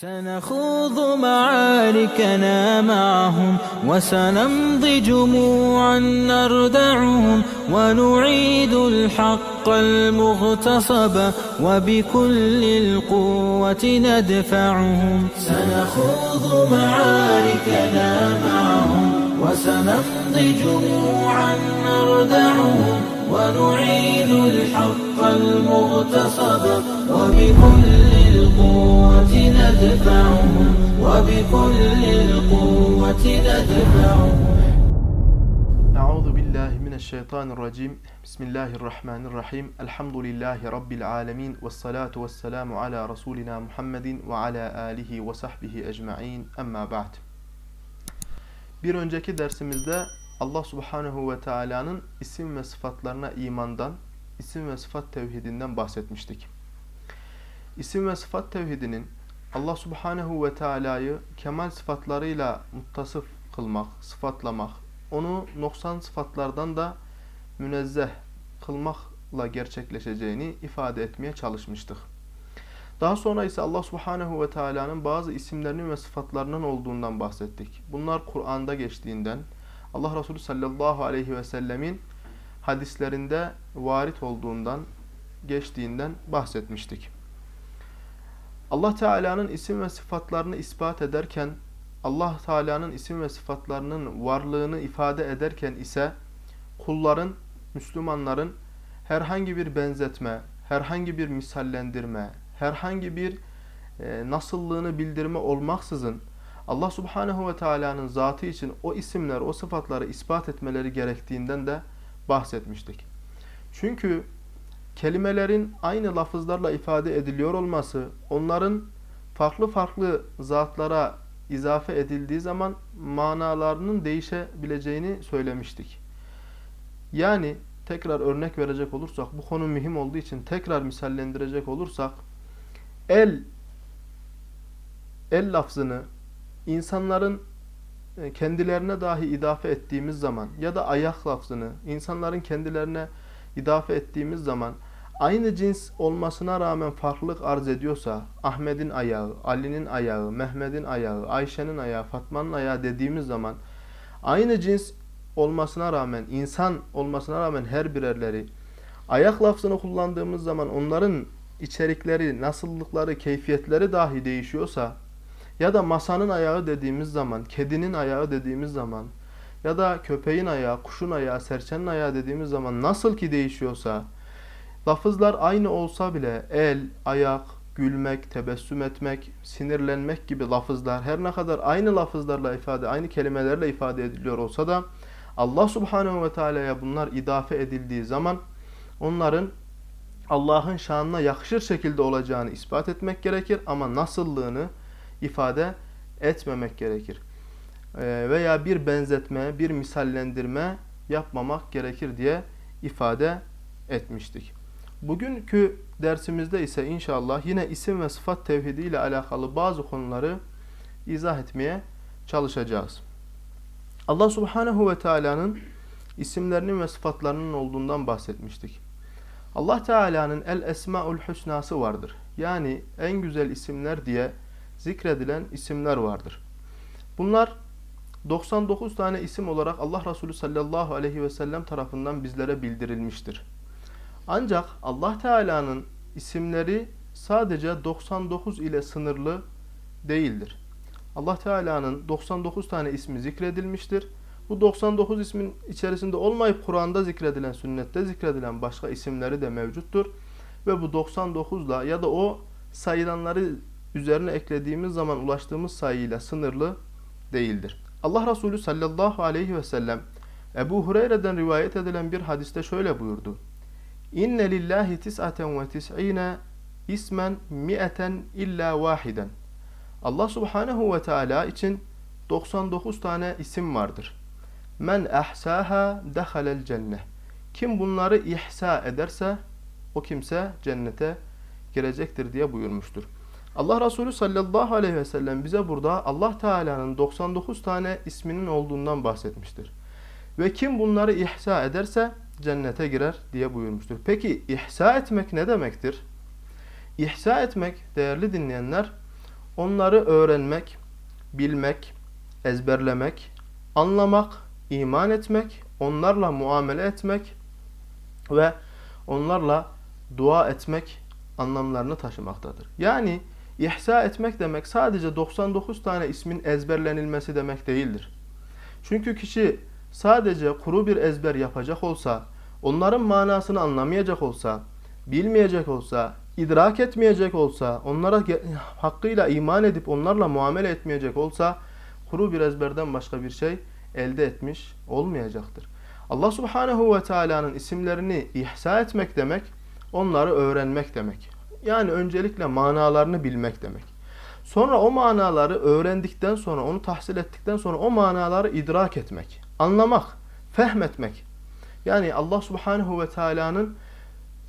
سنخوض معاركنا معهم وسنمضي جموعا نردعهم ونعيد الحق المغتصب وبكل القوة ندفعهم. سنخوض معاركنا معهم وسنمضي جموعا نردعهم. ونعيد الحق المغتصب وبكل القوة ندفعهم وبكل القوة ندفعهم أعوذ بالله من الشيطان الرجيم. بسم الله الرحمن الرحيم. الحمد لله رب العالمين والصلاة والسلام على رسولنا محمد وعلى آله وصحبه أجمعين. أما بعد. Bir önceki dersimizde Allah Subhanahu ve Taala'nın isim ve sıfatlarına imandan, isim ve sıfat tevhidinden bahsetmiştik. İsim ve sıfat tevhidinin Allah Subhanahu ve Taala'yı kemal sıfatlarıyla muttasıf kılmak, sıfatlamak, onu noksan sıfatlardan da münezzeh kılmakla gerçekleşeceğini ifade etmeye çalışmıştık. Daha sonra ise Allah Subhanahu ve Taala'nın bazı isimlerinin ve sıfatlarının olduğundan bahsettik. Bunlar Kur'an'da geçtiğinden, Allah Resulü sallallahu aleyhi ve sellemin hadislerinde varit olduğundan, geçtiğinden bahsetmiştik. Allah Teala'nın isim ve sıfatlarını ispat ederken, Allah Teala'nın isim ve sıfatlarının varlığını ifade ederken ise kulların, Müslümanların herhangi bir benzetme, herhangi bir misallendirme, herhangi bir e, nasıllığını bildirme olmaksızın Allah Subhanahu ve Teala'nın zatı için o isimler, o sıfatları ispat etmeleri gerektiğinden de bahsetmiştik. Çünkü kelimelerin aynı lafızlarla ifade ediliyor olması, onların farklı farklı zatlara izafe edildiği zaman manalarının değişebileceğini söylemiştik. Yani tekrar örnek verecek olursak, bu konu mühim olduğu için tekrar misallendirecek olursak, el el lafzını insanların e, kendilerine dahi idafe ettiğimiz zaman ya da ayak lafzını insanların kendilerine idafe ettiğimiz zaman aynı cins olmasına rağmen farklılık arz ediyorsa Ahmet'in ayağı, Ali'nin ayağı, Mehmet'in ayağı, Ayşe'nin ayağı, Fatma'nın ayağı dediğimiz zaman aynı cins olmasına rağmen, insan olmasına rağmen her birerleri ayak lafzını kullandığımız zaman onların içerikleri, nasıllıkları, keyfiyetleri dahi değişiyorsa ya da masanın ayağı dediğimiz zaman, kedinin ayağı dediğimiz zaman ya da köpeğin ayağı, kuşun ayağı, serçenin ayağı dediğimiz zaman nasıl ki değişiyorsa lafızlar aynı olsa bile el, ayak, gülmek, tebessüm etmek, sinirlenmek gibi lafızlar her ne kadar aynı lafızlarla ifade, aynı kelimelerle ifade ediliyor olsa da Allah Subhanahu ve Teala'ya bunlar idafe edildiği zaman onların Allah'ın şanına yakışır şekilde olacağını ispat etmek gerekir ama nasıllığını ifade etmemek gerekir. Ee, veya bir benzetme, bir misallendirme yapmamak gerekir diye ifade etmiştik. Bugünkü dersimizde ise inşallah yine isim ve sıfat tevhidi ile alakalı bazı konuları izah etmeye çalışacağız. Allah Subhanahu ve Teala'nın isimlerinin ve sıfatlarının olduğundan bahsetmiştik. Allah Teala'nın El Esmaül Hüsnası vardır. Yani en güzel isimler diye zikredilen isimler vardır. Bunlar 99 tane isim olarak Allah Resulü sallallahu aleyhi ve sellem tarafından bizlere bildirilmiştir. Ancak Allah Teala'nın isimleri sadece 99 ile sınırlı değildir. Allah Teala'nın 99 tane ismi zikredilmiştir. Bu 99 ismin içerisinde olmayıp Kur'an'da zikredilen, sünnette zikredilen başka isimleri de mevcuttur. Ve bu 99'la ya da o sayılanları üzerine eklediğimiz zaman ulaştığımız sayıyla sınırlı değildir. Allah Resulü sallallahu aleyhi ve sellem Ebu Hureyre'den rivayet edilen bir hadiste şöyle buyurdu. İnne lillahi tis'aten ve tis'ine ismen mi'eten illa vahiden. Allah subhanehu ve teala için 99 tane isim vardır. Men ahsaha dehalel cenneh. Kim bunları ihsa ederse o kimse cennete girecektir diye buyurmuştur. Allah Resulü sallallahu aleyhi ve sellem bize burada Allah Teala'nın 99 tane isminin olduğundan bahsetmiştir. Ve kim bunları ihsa ederse cennete girer diye buyurmuştur. Peki ihsa etmek ne demektir? İhsa etmek değerli dinleyenler onları öğrenmek, bilmek, ezberlemek, anlamak, iman etmek, onlarla muamele etmek ve onlarla dua etmek anlamlarını taşımaktadır. Yani ihsa etmek demek sadece 99 tane ismin ezberlenilmesi demek değildir. Çünkü kişi sadece kuru bir ezber yapacak olsa, onların manasını anlamayacak olsa, bilmeyecek olsa, idrak etmeyecek olsa, onlara hakkıyla iman edip onlarla muamele etmeyecek olsa, kuru bir ezberden başka bir şey elde etmiş olmayacaktır. Allah Subhanahu ve Taala'nın isimlerini ihsa etmek demek, onları öğrenmek demek. Yani öncelikle manalarını bilmek demek. Sonra o manaları öğrendikten sonra, onu tahsil ettikten sonra o manaları idrak etmek, anlamak, fehmetmek. Yani Allah Subhanahu ve Taala'nın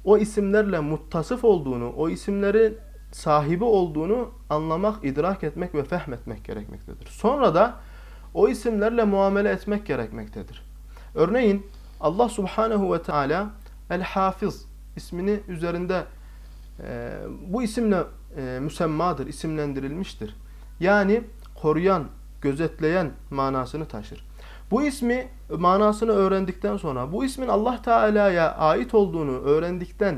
o isimlerle muttasıf olduğunu, o isimlerin sahibi olduğunu anlamak, idrak etmek ve fehmetmek gerekmektedir. Sonra da o isimlerle muamele etmek gerekmektedir. Örneğin Allah Subhanahu ve Teala El Hafiz ismini üzerinde e, bu isimle e, müsemmadır, isimlendirilmiştir. Yani koruyan, gözetleyen manasını taşır. Bu ismi manasını öğrendikten sonra, bu ismin Allah Teala'ya ait olduğunu öğrendikten,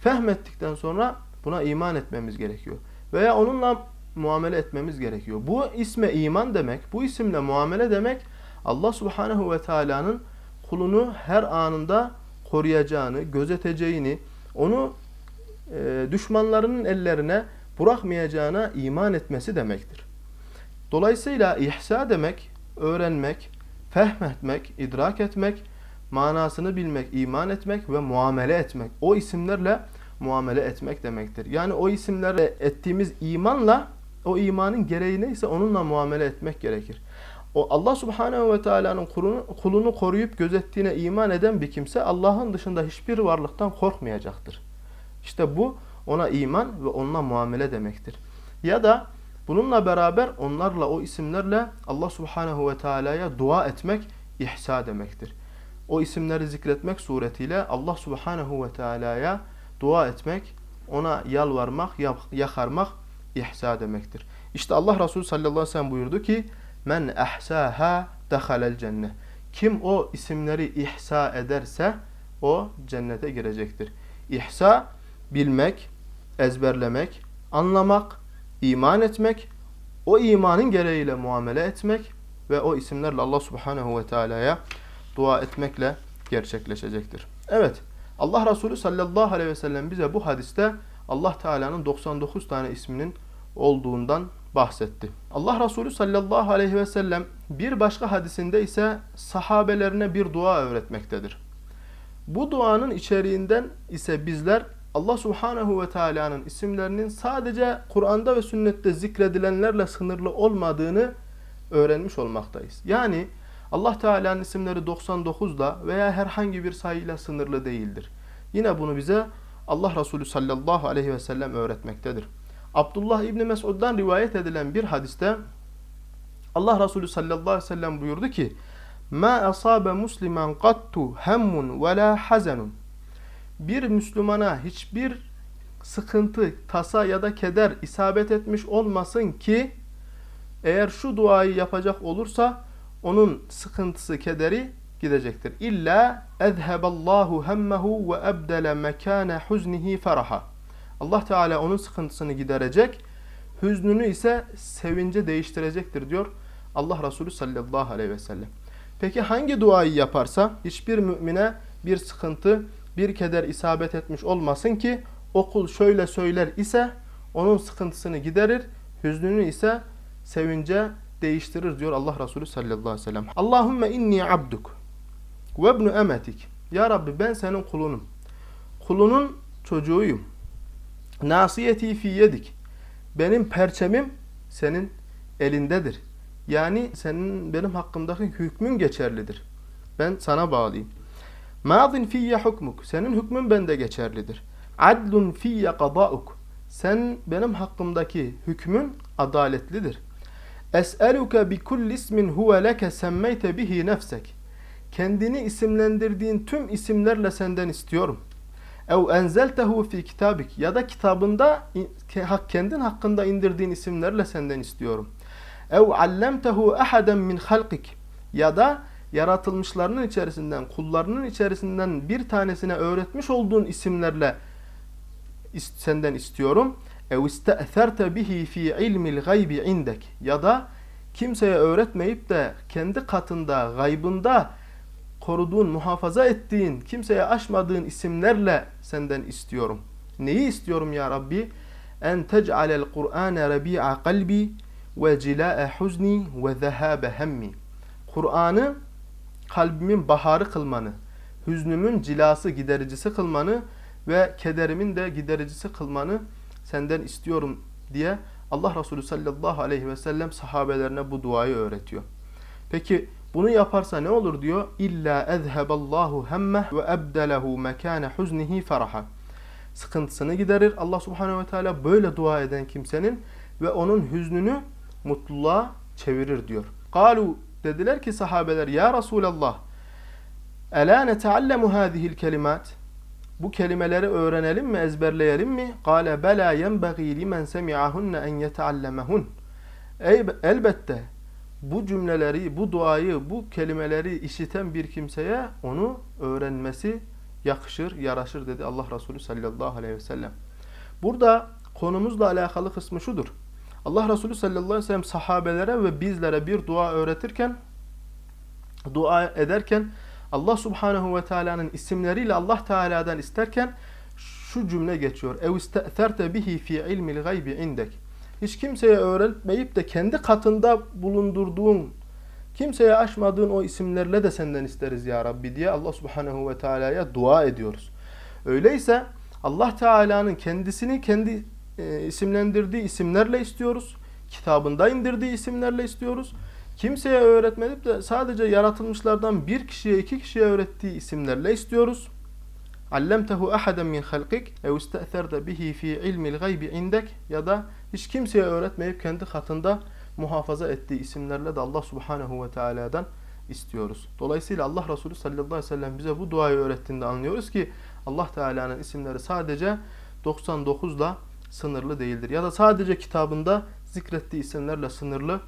fehmettikten sonra buna iman etmemiz gerekiyor. Veya onunla muamele etmemiz gerekiyor. Bu isme iman demek, bu isimle muamele demek Allah Subhanahu ve Teala'nın kulunu her anında koruyacağını, gözeteceğini, onu e, düşmanlarının ellerine bırakmayacağına iman etmesi demektir. Dolayısıyla ihsa demek, öğrenmek, fehmetmek, idrak etmek, manasını bilmek, iman etmek ve muamele etmek. O isimlerle muamele etmek demektir. Yani o isimlerle ettiğimiz imanla o imanın gereği neyse onunla muamele etmek gerekir. O Allah Subhanahu ve Teala'nın kulunu, kulunu koruyup gözettiğine iman eden bir kimse Allah'ın dışında hiçbir varlıktan korkmayacaktır. İşte bu ona iman ve onunla muamele demektir. Ya da bununla beraber onlarla o isimlerle Allah Subhanahu ve Teala'ya dua etmek ihsa demektir. O isimleri zikretmek suretiyle Allah Subhanahu ve Teala'ya dua etmek, ona yalvarmak, yakarmak ihsa demektir. İşte Allah Resulü sallallahu aleyhi ve sellem buyurdu ki Men ehsaha dehalel cennet. Kim o isimleri ihsa ederse o cennete girecektir. İhsa bilmek, ezberlemek, anlamak, iman etmek, o imanın gereğiyle muamele etmek ve o isimlerle Allah Subhanahu ve Teala'ya dua etmekle gerçekleşecektir. Evet, Allah Resulü sallallahu aleyhi ve sellem bize bu hadiste Allah Teala'nın 99 tane isminin olduğundan bahsetti. Allah Resulü sallallahu aleyhi ve sellem bir başka hadisinde ise sahabelerine bir dua öğretmektedir. Bu duanın içeriğinden ise bizler Allah Subhanahu ve Teala'nın isimlerinin sadece Kur'an'da ve sünnette zikredilenlerle sınırlı olmadığını öğrenmiş olmaktayız. Yani Allah Teala'nın isimleri 99'da veya herhangi bir sayıyla sınırlı değildir. Yine bunu bize Allah Resulü sallallahu aleyhi ve sellem öğretmektedir. Abdullah İbni Mesud'dan rivayet edilen bir hadiste Allah Resulü sallallahu aleyhi ve sellem buyurdu ki Ma asabe muslimen qattu hemmun ve la hazanun Bir Müslümana hiçbir sıkıntı, tasa ya da keder isabet etmiş olmasın ki eğer şu duayı yapacak olursa onun sıkıntısı, kederi gidecektir. İlla ezheballahu hemmehu ve ebdele mekane huznihi feraha. Allah Teala onun sıkıntısını giderecek, hüznünü ise sevince değiştirecektir diyor Allah Resulü sallallahu aleyhi ve sellem. Peki hangi duayı yaparsa hiçbir mümine bir sıkıntı, bir keder isabet etmiş olmasın ki okul şöyle söyler ise onun sıkıntısını giderir, hüznünü ise sevince değiştirir diyor Allah Resulü sallallahu aleyhi ve sellem. Allahümme inni abduk ve ibnu emetik. Ya Rabbi ben senin kulunum. Kulunun çocuğuyum. Nasiyeti fi yedik. Benim perçemim senin elindedir. Yani senin benim hakkımdaki hükmün geçerlidir. Ben sana bağlıyım. Madin fiyye hukmuk. Senin hükmün bende geçerlidir. Adlun fiyye qada'uk. Sen benim hakkımdaki hükmün adaletlidir. Es'eluke bi kulli ismin huve leke semmeyte bihi nefsek. Kendini isimlendirdiğin tüm isimlerle senden istiyorum. ev enzeltehu fi kitabik ya da kitabında kendin hakkında indirdiğin isimlerle senden istiyorum. Ev allemtehu ahaden min halqik ya da yaratılmışlarının içerisinden, kullarının içerisinden bir tanesine öğretmiş olduğun isimlerle is- senden istiyorum. Ev iste'therte bihi fi ilmil gaybi indek ya da kimseye öğretmeyip de kendi katında, gaybında koruduğun, muhafaza ettiğin, kimseye aşmadığın isimlerle senden istiyorum. Neyi istiyorum ya Rabbi? En tec'alel Kur'ane rabi'a kalbi ve cila'e huzni ve zehâbe hemmi. Kur'an'ı kalbimin baharı kılmanı, hüznümün cilası gidericisi kılmanı ve kederimin de gidericisi kılmanı senden istiyorum diye Allah Resulü sallallahu aleyhi ve sellem sahabelerine bu duayı öğretiyor. Peki bunu yaparsa ne olur diyor? İlla ezheballahu hemmeh ve ebdelehu mekane huznihi feraha. Sıkıntısını giderir Allah subhanehu ve teala böyle dua eden kimsenin ve onun hüznünü mutluluğa çevirir diyor. Kalu dediler ki sahabeler ya Resulallah Ela neteallemu hadihil kelimat bu kelimeleri öğrenelim mi, ezberleyelim mi? Kale bela yenbagî limen semi'ahunne en yeteallemehun. Elbette bu cümleleri, bu duayı, bu kelimeleri işiten bir kimseye onu öğrenmesi yakışır, yaraşır dedi Allah Resulü sallallahu aleyhi ve sellem. Burada konumuzla alakalı kısmı şudur. Allah Resulü sallallahu aleyhi ve sellem sahabelere ve bizlere bir dua öğretirken, dua ederken Allah Subhanahu ve Teala'nın isimleriyle Allah Teala'dan isterken şu cümle geçiyor. Ev iste'therte bihi fi ilmil gaybi indek. Hiç kimseye öğretmeyip de kendi katında bulundurduğun, kimseye aşmadığın o isimlerle de senden isteriz ya Rabbi diye Allah Subhanahu ve Teala'ya dua ediyoruz. Öyleyse Allah Teala'nın kendisini kendi e, isimlendirdiği isimlerle istiyoruz. Kitabında indirdiği isimlerle istiyoruz. Kimseye öğretmedip de sadece yaratılmışlardan bir kişiye iki kişiye öğrettiği isimlerle istiyoruz. Allemtehu ahaden min halqik ev iste'therte bihi fi ilmil gaybi indek ya da hiç kimseye öğretmeyip kendi katında muhafaza ettiği isimlerle de Allah Subhanahu ve Teala'dan istiyoruz. Dolayısıyla Allah Resulü sallallahu aleyhi ve sellem bize bu duayı öğrettiğinde anlıyoruz ki Allah Teala'nın isimleri sadece 99'la sınırlı değildir. Ya da sadece kitabında zikrettiği isimlerle sınırlı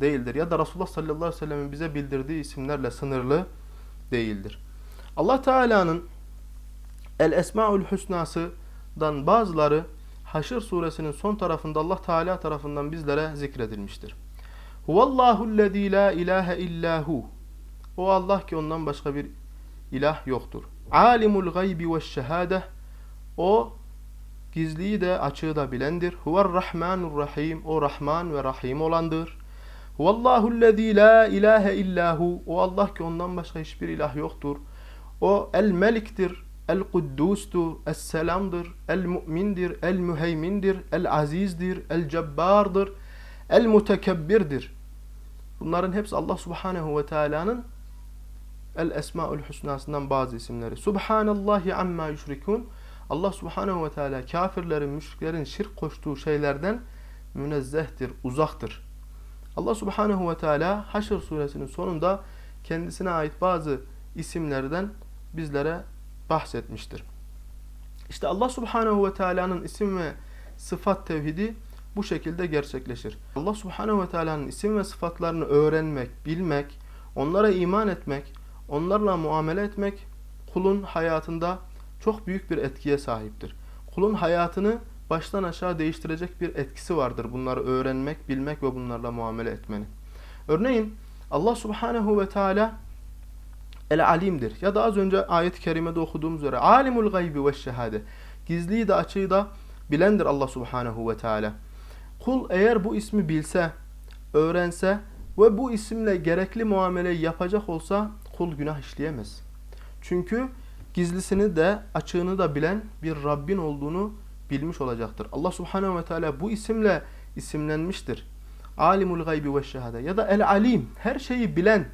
değildir. Ya da Resulullah sallallahu aleyhi ve sellemin bize bildirdiği isimlerle sınırlı değildir. Allah Teala'nın El Esmaül Hüsna'sından bazıları Haşr suresinin son tarafında Allah Teala tarafından bizlere zikredilmiştir. Huvallahu'llezî la ilahe illahu. O Allah ki ondan başka bir ilah yoktur. Alimul gaybi ve şehade. O gizliyi de açığı da bilendir. Huvar rahmanur rahim. O Rahman ve Rahim olandır. Huvallahu'llezî la ilahe illahu. O Allah ki ondan başka hiçbir ilah yoktur. O el meliktir, el kuddustur, el selamdır, el mümindir, el müheymindir, el azizdir, el cebbardır, el mutekebbirdir. Bunların hepsi Allah Subhanahu ve Teala'nın El Esmaül Hüsna'sından bazı isimleri. Subhanallahi amma yüşrikun. Allah Subhanahu ve Teala kafirlerin, müşriklerin şirk koştuğu şeylerden münezzehtir, uzaktır. Allah Subhanahu ve Teala Haşr suresinin sonunda kendisine ait bazı isimlerden bizlere bahsetmiştir. İşte Allah Subhanahu ve Teala'nın isim ve sıfat tevhidi bu şekilde gerçekleşir. Allah Subhanahu ve Teala'nın isim ve sıfatlarını öğrenmek, bilmek, onlara iman etmek, onlarla muamele etmek kulun hayatında çok büyük bir etkiye sahiptir. Kulun hayatını baştan aşağı değiştirecek bir etkisi vardır bunları öğrenmek, bilmek ve bunlarla muamele etmenin. Örneğin Allah Subhanahu ve Teala El alimdir. Ya da az önce ayet-i kerimede okuduğumuz üzere alimul gaybi ve şehade. Gizliyi de açığı da bilendir Allah Subhanahu ve Teala. Kul eğer bu ismi bilse, öğrense ve bu isimle gerekli muameleyi yapacak olsa kul günah işleyemez. Çünkü gizlisini de açığını da bilen bir Rabbin olduğunu bilmiş olacaktır. Allah Subhanahu ve Teala bu isimle isimlenmiştir. Alimul gaybi ve şehade ya da el alim her şeyi bilen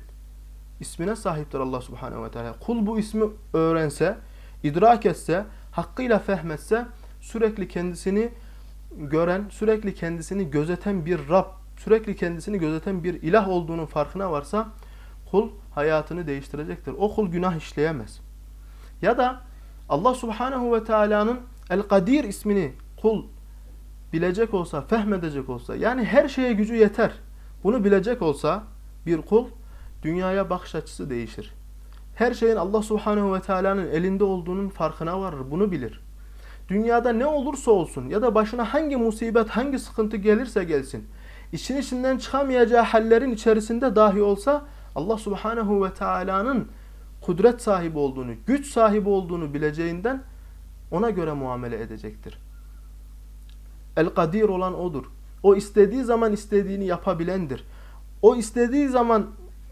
ismine sahiptir Allah Subhanahu ve Teala. Kul bu ismi öğrense, idrak etse, hakkıyla fehmetse sürekli kendisini gören, sürekli kendisini gözeten bir Rab, sürekli kendisini gözeten bir ilah olduğunun farkına varsa kul hayatını değiştirecektir. O kul günah işleyemez. Ya da Allah Subhanahu ve Teala'nın El-Kadir ismini kul bilecek olsa, fehmedecek olsa, yani her şeye gücü yeter. Bunu bilecek olsa bir kul dünyaya bakış açısı değişir. Her şeyin Allah Subhanahu ve Teala'nın elinde olduğunun farkına varır. Bunu bilir. Dünyada ne olursa olsun ya da başına hangi musibet, hangi sıkıntı gelirse gelsin, işin içinden çıkamayacağı hallerin içerisinde dahi olsa Allah Subhanahu ve Teala'nın kudret sahibi olduğunu, güç sahibi olduğunu bileceğinden ona göre muamele edecektir. El-Kadir olan odur. O istediği zaman istediğini yapabilendir. O istediği zaman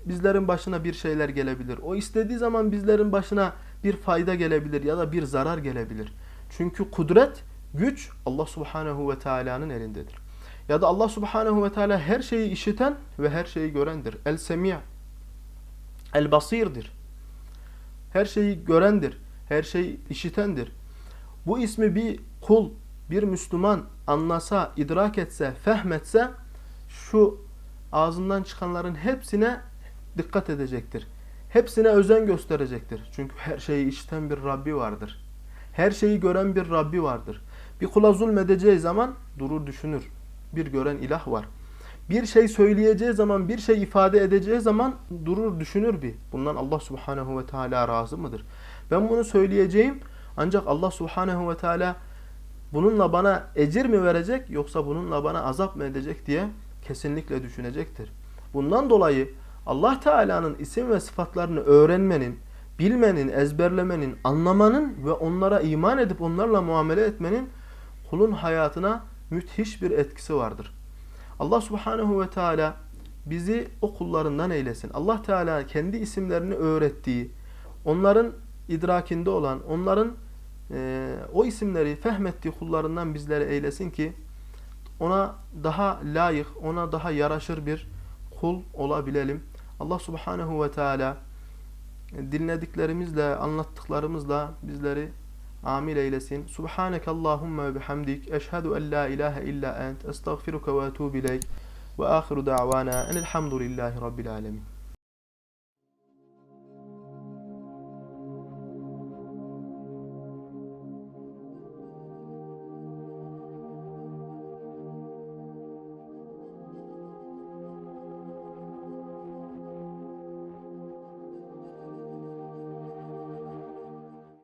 bizlerin başına bir şeyler gelebilir. O istediği zaman bizlerin başına bir fayda gelebilir ya da bir zarar gelebilir. Çünkü kudret, güç Allah Subhanahu ve Teala'nın elindedir. Ya da Allah Subhanahu ve Teala her şeyi işiten ve her şeyi görendir. El-Semi' El-Basir'dir. Her şeyi görendir. Her şeyi işitendir. Bu ismi bir kul, bir Müslüman anlasa, idrak etse, fehmetse şu ağzından çıkanların hepsine dikkat edecektir. Hepsine özen gösterecektir. Çünkü her şeyi işiten bir Rabbi vardır. Her şeyi gören bir Rabbi vardır. Bir kula zulmedeceği zaman durur düşünür. Bir gören ilah var. Bir şey söyleyeceği zaman, bir şey ifade edeceği zaman durur düşünür bir. Bundan Allah Subhanahu ve Teala razı mıdır? Ben bunu söyleyeceğim ancak Allah Subhanahu ve Teala bununla bana ecir mi verecek yoksa bununla bana azap mı edecek diye kesinlikle düşünecektir. Bundan dolayı Allah Teala'nın isim ve sıfatlarını öğrenmenin, bilmenin, ezberlemenin, anlamanın ve onlara iman edip onlarla muamele etmenin kulun hayatına müthiş bir etkisi vardır. Allah Subhanahu ve Teala bizi o kullarından eylesin. Allah Teala kendi isimlerini öğrettiği, onların idrakinde olan, onların e, o isimleri fehmettiği kullarından bizleri eylesin ki ona daha layık, ona daha yaraşır bir kul olabilelim. Allah Subhanahu ve Teala dinlediklerimizle, anlattıklarımızla bizleri amil eylesin. Subhaneke Allahumma ve bihamdik. Eşhedü en la ilahe illa ent. Estağfiruka ve etubu ileyk. Ve ahiru da'vana enelhamdülillahi rabbil alemin.